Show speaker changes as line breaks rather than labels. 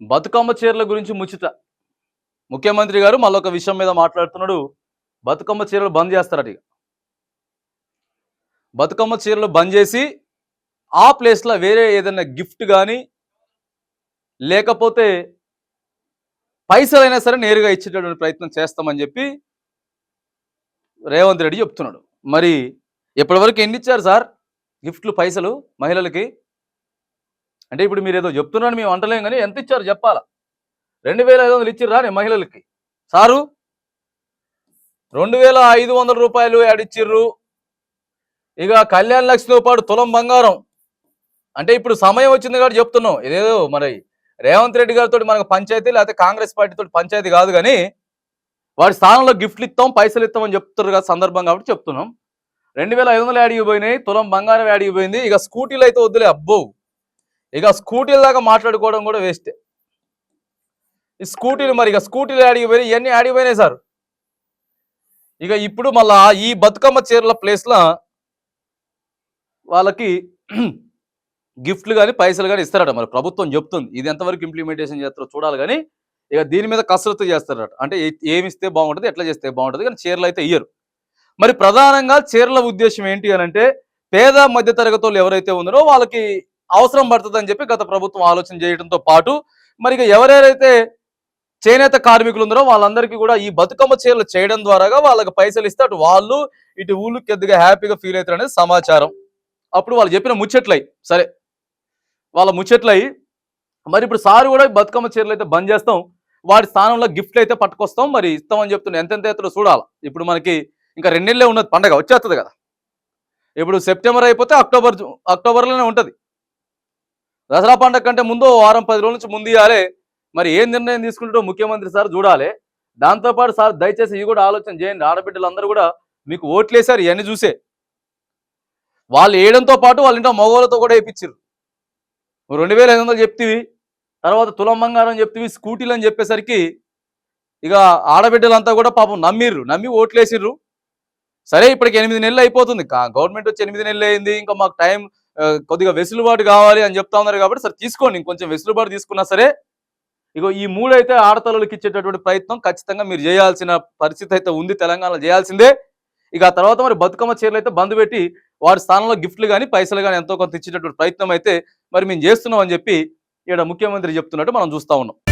బతుకమ్మ చీరల గురించి ముచ్చట. ముఖ్యమంత్రి గారు మళ్ళొక విషయం మీద మాట్లాడుతున్నాడు. బతుకమ్మ చీరలు బంద్ చేస్తారట ఇక. బతుకమ్మ చీరలు బంద్ చేసి ఆ ప్లేస్లో వేరే ఏదైనా గిఫ్ట్ కానీ లేకపోతే పైసలైనా సరే నేరుగా ఇచ్చేటటువంటి ప్రయత్నం చేస్తామని చెప్పి రేవంత్ రెడ్డి చెప్తున్నాడు. మరి ఇప్పటివరకు ఎన్ని ఇచ్చారు సార్? గిఫ్ట్లు పైసలు మహిళలకి? అంటే ఇప్పుడు మీరు ఏదో చెప్తున్నాను మేము అంటలేం కానీ ఎంత ఇచ్చారు చెప్పాలా? రెండు వేల ఐదు వందలు ఇచ్చిర్రా మహిళలకి. సారు రెండు వేల ఐదు వందల రూపాయలు యాడిచ్చిర్రు ఇక కళ్యాణ లక్ష్మితో పాటు తులం బంగారం. అంటే ఇప్పుడు సమయం వచ్చింది కాబట్టి చెప్తున్నాం. ఇదేదో మరి రేవంత్ రెడ్డి గారితో మనకు పంచాయతీ లేకపోతే కాంగ్రెస్ పార్టీతో పంచాయతీ కాదు కానీ వాడి స్థానంలో గిఫ్ట్లు ఇస్తాం పైసలు ఇస్తామని చెప్తున్నారు కదా సందర్భం కాబట్టి చెప్తున్నాం. రెండు వేల ఐదు వందలు యాడికి పోయినాయి తులం బంగారం యాడికి పోయింది ఇక స్కూటీలు అయితే వద్దులే అబ్బో. ఇక స్కూటీల దాకా మాట్లాడుకోవడం కూడా వేస్టే. ఈ స్కూటీలు మరి ఇక స్కూటీలు యాడికి ఇవన్నీ యాడికి పోయినాయి సార్? ఇక ఇప్పుడు మళ్ళా ఈ బతుకమ్మ చీరల ప్లేస్లో వాళ్ళకి గిఫ్ట్లు కానీ పైసలు కానీ ఇస్తారట మరి. ప్రభుత్వం చెప్తుంది. ఇది ఎంతవరకు ఇంప్లిమెంటేషన్ చేస్తారో చూడాలి కానీ ఇక దీని మీద కసరత్తు చేస్తారట. అంటే ఏ- ఏమి ఇస్తే బాగుంటుంది ఎట్లా చేస్తే బాగుంటుంది కానీ చీరలు అయితే ఇయ్యరు. మరి ప్రధానంగా చీరల ఉద్దేశం ఏంటి అని అంటే పేద మధ్యతరగతులు ఎవరైతే ఉన్నారో వాళ్ళకి అవసరం పడుతుంది అని చెప్పి గత ప్రభుత్వం ఆలోచన చేయడంతో పాటు మరి ఇక ఎవరెవరైతే చేనేత కార్మికులు ఉన్నారో వాళ్ళందరికీ కూడా ఈ బతుకమ్మ చీరలు చేయడం ద్వారాగా వాళ్ళకి పైసలు ఇస్తే అటు వాళ్ళు ఇటు ఊళ్ళు కొద్దిగా హ్యాపీగా ఫీల్ అవుతారు అనేది సమాచారం. అప్పుడు వాళ్ళు చెప్పిన ముచ్చట్లయి సరే వాళ్ళ ముచ్చట్లయి మరి ఇప్పుడు సార్ కూడా బతుకమ్మ చీరలు అయితే బంద్ చేస్తాం వాడి స్థానంలో గిఫ్ట్లు అయితే పట్టుకొస్తాం మరి ఇస్తామని చెప్తున్నా ఎంతెంత ఎత్తులో చూడాలి? ఇప్పుడు మనకి ఇంకా రెండేళ్ళే ఉన్నది పండగ వచ్చేస్తుంది కదా. ఇప్పుడు సెప్టెంబర్ అయిపోతే అక్టోబర్ అక్టోబర్లోనే ఉంటుంది. దసరా పండగ కంటే ముందు వారం పది రోజుల నుంచి ముందు ఇవ్వాలి మరి ఏం నిర్ణయం తీసుకుంటారో ముఖ్యమంత్రి సార్ చూడాలి. దాంతోపాటు సార్ దయచేసి ఇవి కూడా ఆలోచన చేయండి. ఆడబిడ్డలందరూ కూడా మీకు ఓట్లేసారు ఇవన్నీ చూసే. వాళ్ళు వేయడంతో పాటు వాళ్ళ ఇంట్లో మగవాళ్ళతో కూడా వేయించారు రెండు వేల ఐదు వందలు చెప్తివి తర్వాత తులం బంగారం చెప్తివి స్కూటీలు అని చెప్పేసరికి ఇక ఆడబిడ్డలంతా కూడా పాపం నమ్మిర్రు. నమ్మి ఓట్లేసిర్రు సరే ఇప్పటికి ఎనిమిది నెలలు అయిపోతుంది. గవర్నమెంట్ వచ్చి ఎనిమిది నెలలు అయింది. ఇంకా మాకు టైం కొద్దిగా వెసులుబాటు కావాలి అని చెప్తా ఉన్నారు కాబట్టి సరే తీసుకోండి ఇంకొంచెం వెసులుబాటు తీసుకున్నా సరే. ఇగో ఈ మూడు అయితే ఇచ్చేటటువంటి ప్రయత్నం ఖచ్చితంగా మీరు చేయాల్సిన పరిస్థితి అయితే ఉంది తెలంగాణలో చేయాల్సిందే. ఇక ఆ తర్వాత మరి బతుకమ్మ చీరలు అయితే బంద్ పెట్టి వారి స్థానంలో గిఫ్ట్లు కానీ పైసలు కానీ ఎంతో కొంత ఇచ్చేటటువంటి ప్రయత్నం అయితే మరి మేము చేస్తున్నాం అని చెప్పి ఇక్కడ ముఖ్యమంత్రి చెప్తున్నట్టు మనం చూస్తా ఉన్నాం.